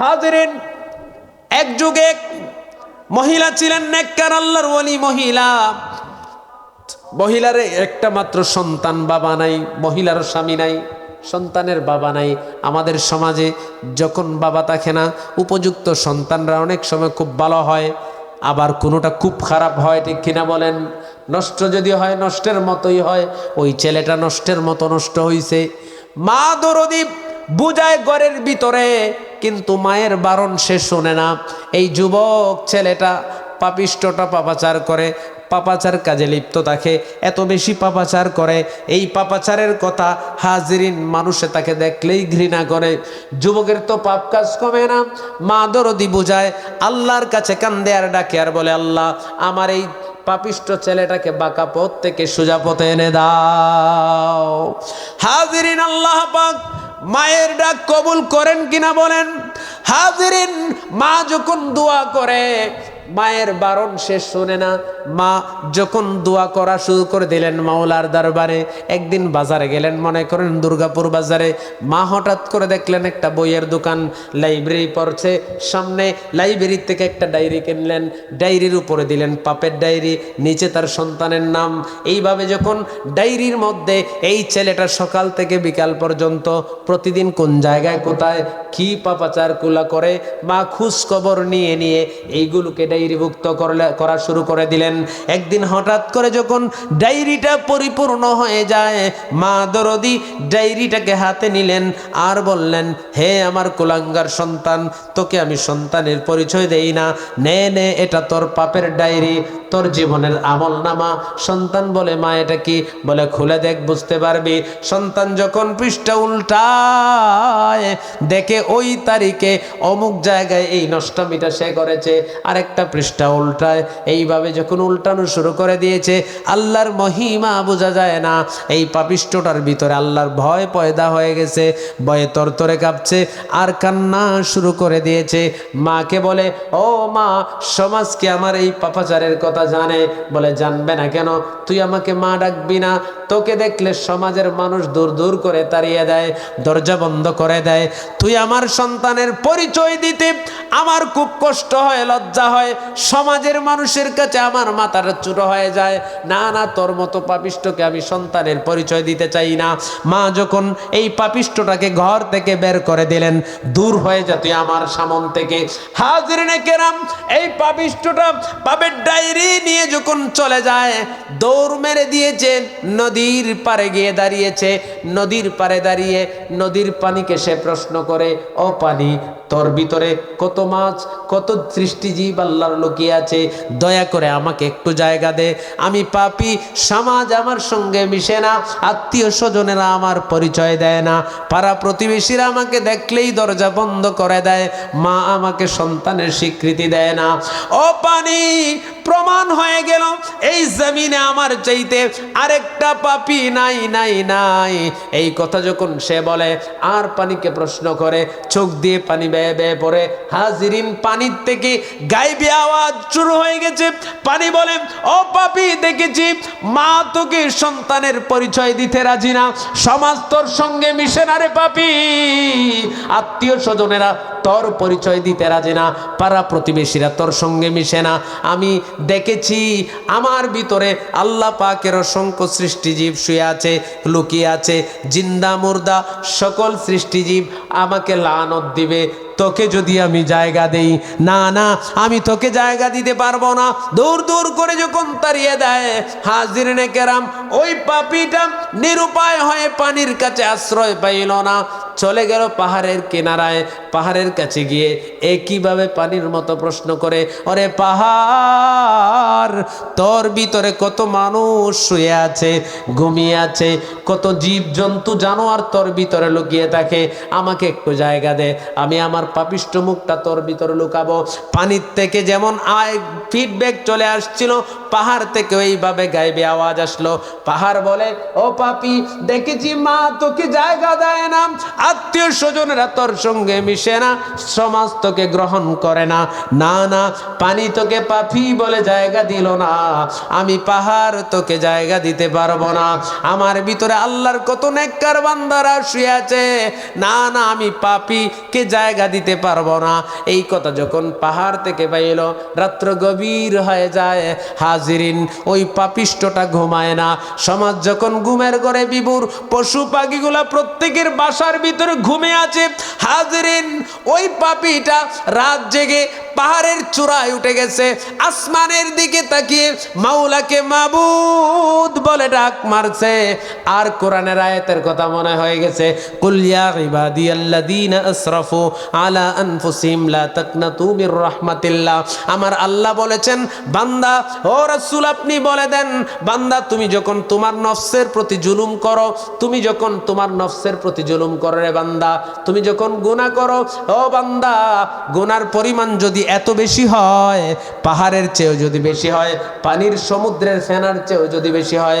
হাজিরিন, এক যুগে মহিলা ছিলেন নেককার, আল্লাহর ওলি মহিলা। মহিলার একটা মাত্র সন্তান বাবা নাই, মহিলার স্বামী নাই, সন্তানের বাবা নাই। আমাদের সমাজে যখন বাবা থাকে না, উপযুক্ত সন্তানরা অনেক সময় খুব ভালো হয়, আবার কোনোটা খুব খারাপ হয়, ঠিক কিনা বলেন? নষ্ট যদি হয়, নষ্টের মতোই হয়, ওই ছেলেটা নষ্টের মতো নষ্ট হইছে। মা দরদি বুঝায় ঘরের ভিতরে কিন্তু মায়ের বারণ সে শোনে না। এই যুবক ছেলেটা পাপিষ্টটা পাপাচার করে, পাপাচার কাজে লিপ্ত থাকে, এত বেশি পাপাচার করে। এই পাপাচারের কথা হাজিরিন মানুষে তাকে দেখলেই ঘৃণা করে। যুবকের তো পাপ কাজ কমে না, মা দরদি বুঝায়, আল্লাহর কাছে কান্দে আর ডাকে আর বলে, আল্লাহ, আমার এই পাপিষ্ট ছেলেটাকে বাঁকা পথ থেকে সোজা পথে এনে দাও। হাজিরিন আল্লাহ পাক মায়ের ডাক কবুল করেন কিনা বলেন? হাজিরিন মা যখন দোয়া করে মায়ের বারণ শেষ শোনে না। মা যখন দোয়া করা শুরু করে দিলেন মাওলার দরবারে, একদিন বাজারে গেলেন, মনে করেন দুর্গাপুর বাজারে। মা হঠাৎ করে দেখলেন একটা বইয়ের দোকান, লাইব্রেরি পড়ছে। সামনে লাইব্রেরি থেকে একটা ডায়েরি কিনলেন, ডায়েরির উপরে দিলেন পাপের ডায়েরি, নিচে তার সন্তানের নাম। এইভাবে যখন ডায়েরির মধ্যে এই ছেলেটা সকাল থেকে বিকাল পর্যন্ত, প্রতিদিন কোন জায়গায় কোথায় কি পাপাচার কুলা করে, মা খোঁজ খবর নিয়ে নিয়ে এইগুলোকে ডায়েরিভুক্ত করলে, করা শুরু করে দিলেন। একদিন হঠাৎ করে যখন ডায়েরিটা পরিপূর্ণ হয়ে যায়, মা দরদি ডায়েরিটাকে হাতে নিলেন আর বললেন, হে আমার কুলাঙ্গার সন্তান, তোকে আমি সন্তানের পরিচয় দেই না। নে নে, এটা তোর পাপের ডায়েরি, তোর জীবনের আমল নামা সন্তান বলে, মা, এটা কি? বলে, খুলে দেখ, বুঝতে পারবি। সন্তান যখন পৃষ্ঠা উল্টায়, দেখে ওই তারিখে অমুক জায়গায় এই নষ্টমিটা সে করেছে। আরেকটা পৃষ্ঠা উল্টায়। এইভাবে যখন উল্টানো শুরু করে দিয়েছে, আল্লাহর মহিমা বোঝা যায় না। এই পাপিষ্টটার ভিতরে আল্লাহর ভয় পয়দা হয়ে গেছে, ভয়ে তরতরে কাঁপছে, আর কান্না শুরু করে দিয়েছে। মাকে বলে, ও মা, সমাজ কি আমার এই পাপাচারের কথা জানে? বলে, জানবে না কেন? তুই আমাকে মা ডাকবি না। তোকে দেখলে সমাজের মানুষ দূর দূর করে তাড়িয়ে দেয়, দরজা বন্ধ করে দেয়। তুই আমার সন্তানের পরিচয় দিতে আমার খুব কষ্ট হয়, লজ্জা হয়। সমাজের মানুষের কাছে আমার মাথার চুটো হয়ে যায়। না না, তোর মতো পাপিষ্টকে আমি সন্তানের পরিচয় দিতে চাই না। মা যখন এই পাপিষ্টটাকে ঘর থেকে বের করে দিলেন, দূর হয়ে যা তুই আমার সামন থেকে। হাজরিনে কেরাম, এই পাপিষ্টটা পাপের ডায়েরি নিয়ে যখন চলে যায়, দৌড় মেরে দিয়েছে, নদীর পারে গিয়ে দাঁড়িয়েছে। নদীর পারে দাঁড়িয়ে নদীর পানিকে সে প্রশ্ন করে, ও পানি, তোর ভিতরে কত মাছ, কত সৃষ্টিজীব আল্লাহর লুকিয়ে আছে, দয়া করে আমাকে একটু জায়গা দে। আমি পাপি, সমাজ আমার সঙ্গে মিশে না, আত্মীয় স্বজনেরা আমার পরিচয় দেয় না। পাড়া প্রতিবেশীরা আমাকে দেখলেই দরজা বন্ধ করে দেয়, মা আমাকে সন্তানের স্বীকৃতি দেয় না। ও পানি প্রমাণ হয়ে গেল, এই জমিনে আমার চাইতে আরেকটা পাপি নাই নাই নাই। এই কথা যখন সে বলে, আর পানিকে প্রশ্ন করে, চোখ দিয়ে পানি বেয়ে বেয়ে পড়ে, হাজিরিন পানির থেকে গাইবে আওয়াজ শুরু হয়ে গেছে। পানি বলে, ও পাপি, দেখেছি, মা তোকে সন্তানের পরিচয় দিতে রাজি না। সমাজ তোর সঙ্গে মিশে না রে পাপি। আত্মীয় স্বজনেরা তোর পরিচয় দিতে রাজি না। পাড়া প্রতিবেশীরা তোর সঙ্গে মিশে না। আমি দেখেছি, আমার ভিতরে আল্লাহ পাকের অসংখ্য সৃষ্টিজীব শুয়ে আছে, লুকিয়ে আছে, জিন্দা মুর্দা সকল সৃষ্টিজীব আমাকে লানত দিবে। তোকে যদি আমি জায়গা দেই, না না, আমি তোকে জায়গা দিতে পারব না। দূর দূর করে যখন তাড়িয়ে দেয়, হাজির কেরাম, ওই পাপিটা নিরুপায় হয়ে পানির কাছে আশ্রয় পাইল না। চলে গেল পাহাড়ের কিনারায়। পাহাড়ের কাছে গিয়ে একইভাবে পানির মতো প্রশ্ন করে, ওরে পাহাড়, তোর ভিতরে কত মানুষ শুয়ে আছে, ঘুমিয়ে আছে, কত জীব জন্তু জানোয়ার তোর ভিতরে লুকিয়ে থাকে, আমাকে একটু জায়গা দে, আমি আমার পাপিষ্ট মুখটা তোর ভিতরে লুকাবো। পানির থেকে যেমন আয় ফিডব্যাক চলে আসছিল, পাহাড় থেকে ওইভাবে গাইবে আওয়াজ আসলো। পাহাড় বলে, ও পাপি, দেখেছি মা তোকে জায়গা দেয় না। আত্মীয় স্বজনেরা তোর সঙ্গে মিশে না, সমাজ তোকে গ্রহণ করে না। না না, পানি তোকে পাপি বলে জায়গা দিল না। আমি পাহাড় তোকে জায়গা দিতে পারব না। আমার ভিতরে আল্লাহর কত নেককার বান্দারা শুয়ে আছে। না না, আমি পাপি কে জায়গা দিতে পারব না। এই কথা যখন পাহাড় থেকে বাইল, রাত্র গভীর হয়ে যায়, হাজিরিন, ওই পাপিষ্টটা ঘুমায় না। সমাজ যখন ঘুমের ঘরে বিবুর পশু পাখিগুলা প্রত্যেকের বাসার ভিতরে ঘুমে আছে। হাজিরিন, ওই পাপিটা রাত জেগে পাহাড়ের চূড়ায় উঠে গেছে। আসমানের দিকে তাকিয়ে মাওলাকে মাবুদ বলে ডাক মারছে। আর কোরআনের আয়াতের কথা মনে হয়ে গেছে কুলিয়া ইবাদিয়াল্লাযীনা আসরাফু আলা আনফুসিহিম লা তাকনাতু মির রাহমাতিল্লাহ। আমার আল্লাহ বলেছেন, বান্দা, ও রাসূল আপনি বলে দেন, বান্দা, তুমি যখন তোমার নফসের প্রতি জুলুম করো, তুমি যখন তোমার নফসের প্রতি জুলুম করো রে বান্দা, তুমি যখন গুনাহ করো, ও বান্দা, গুনার পরিমাণ যদি এত বেশি হয়, পাহাড়ের চেয়েও যদি বেশি হয়, পানির সমুদ্রের ফেনার চেয়েও যদি বেশি হয়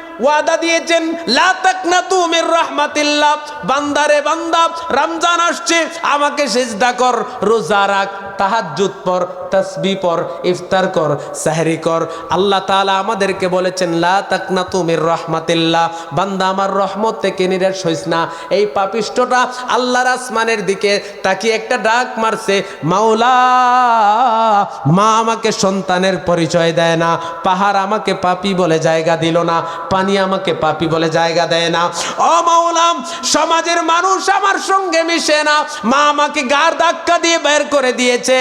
ওয়াদা দিয়েছেন, লা তাকনাতু মির রাহমাতিল্লাহ। বান্দারে বান্দা, রমজান আসছে, আমাকে সিজদা কর, রোজা রাখ, তাহাজ্জুদ পর, তাসবিহ পর, ইফতার কর, সাহরি কর। আল্লাহ তাআলা আমাদেরকে বলেছেন, লা তাকনাতু মির রাহমাতিল্লাহ। বান্দা, আমার রহমত থেকে নিরাশ হইস না। এই পাপিষ্টটা আল্লাহর আসমানের দিকে তাকিয়ে একটা ডাক মারছে, মাওলা, মা আমাকে সন্তানের পরিচয় দেয় না, পাহাড় আমাকে পাপি বলে জায়গা দিল না। পানি আমাকে পাপি বলে জায়গা দেয় না। ও মাওলাম সমাজের মানুষ আমার সঙ্গে মিশে না। মা আমাকে গার ধাক্কা দিয়ে বের করে দিয়েছে।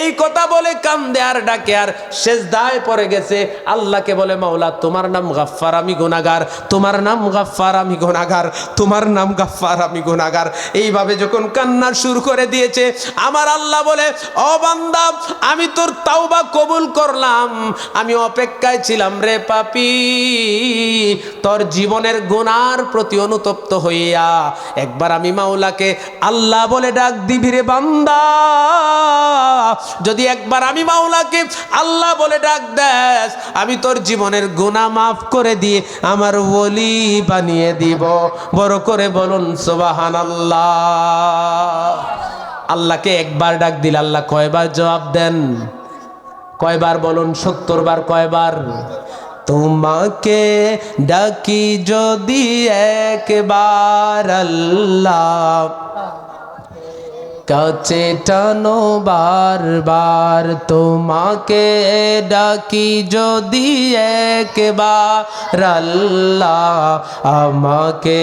এই কথা বলে কান্দে আর ডাকে আর শেষ দায় পড়ে গেছে। আল্লাহকে বলে, মাওলা, তোমার নাম গাফফার, আমি গুনাগার তোমার নাম গাফফার, আমি গুনাগার তোমার নাম গাফফার, আমি গুনাগার এইভাবে যখন কান্না শুরু করে দিয়েছে, আমার আল্লাহ বলে, ও বান্দা, আমি তোর তাওবা কবুল করলাম। আমি অপেক্ষায় ছিলাম রে পাপি। তোর জীবনের গুনার প্রতি অনুতপ্ত হইয়া একবার আমি মাওলাকে আল্লাহ বলে ডাক দিবি রে বান্দা। যদি একবার আমি মাওলাকে আল্লাহ বলে ডাক দেস, আমি তোর জীবনের গুনাহ মাফ করে দিয়ে আমার ওলি বানিয়ে দিব। বড় করে বলুন, সুবহানাল্লাহ। আল্লাহকে একবার ডাক দিল আল্লাহ কয়বার জবাব দেন? কয়বার বলুন সত্তর বার কয়বার? তোমাকে ডাকি যদি একবার আল্লাহ। কাছে টানো বারবার তোমাকে ডাকি যদি একবার আল্লাহ আমাকে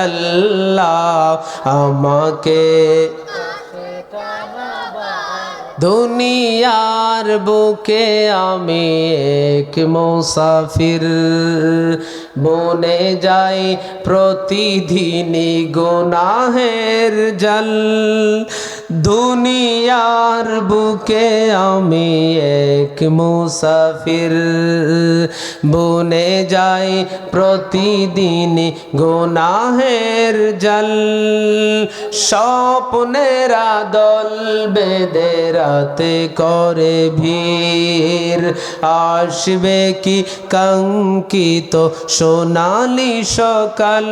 আল্লাহ আমাকে। দুনিয়ার বুকে আমি এক মুসাফির। বনে যাই প্রতিদিনই গুনাহের জল। দুনিয়ার বুকে আমি এক মুসাফির। বনে যাই প্রতিদিন গুনাহের জল। স্বপ্নের দল বেদে রাতে করে ভিড়। আসবে কি কাঙ্কিত সোনালি সকাল?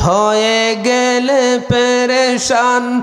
হয়ে গেলে পেরেশান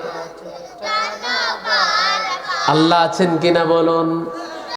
আল্লাহ আছেন কিনা বলুন?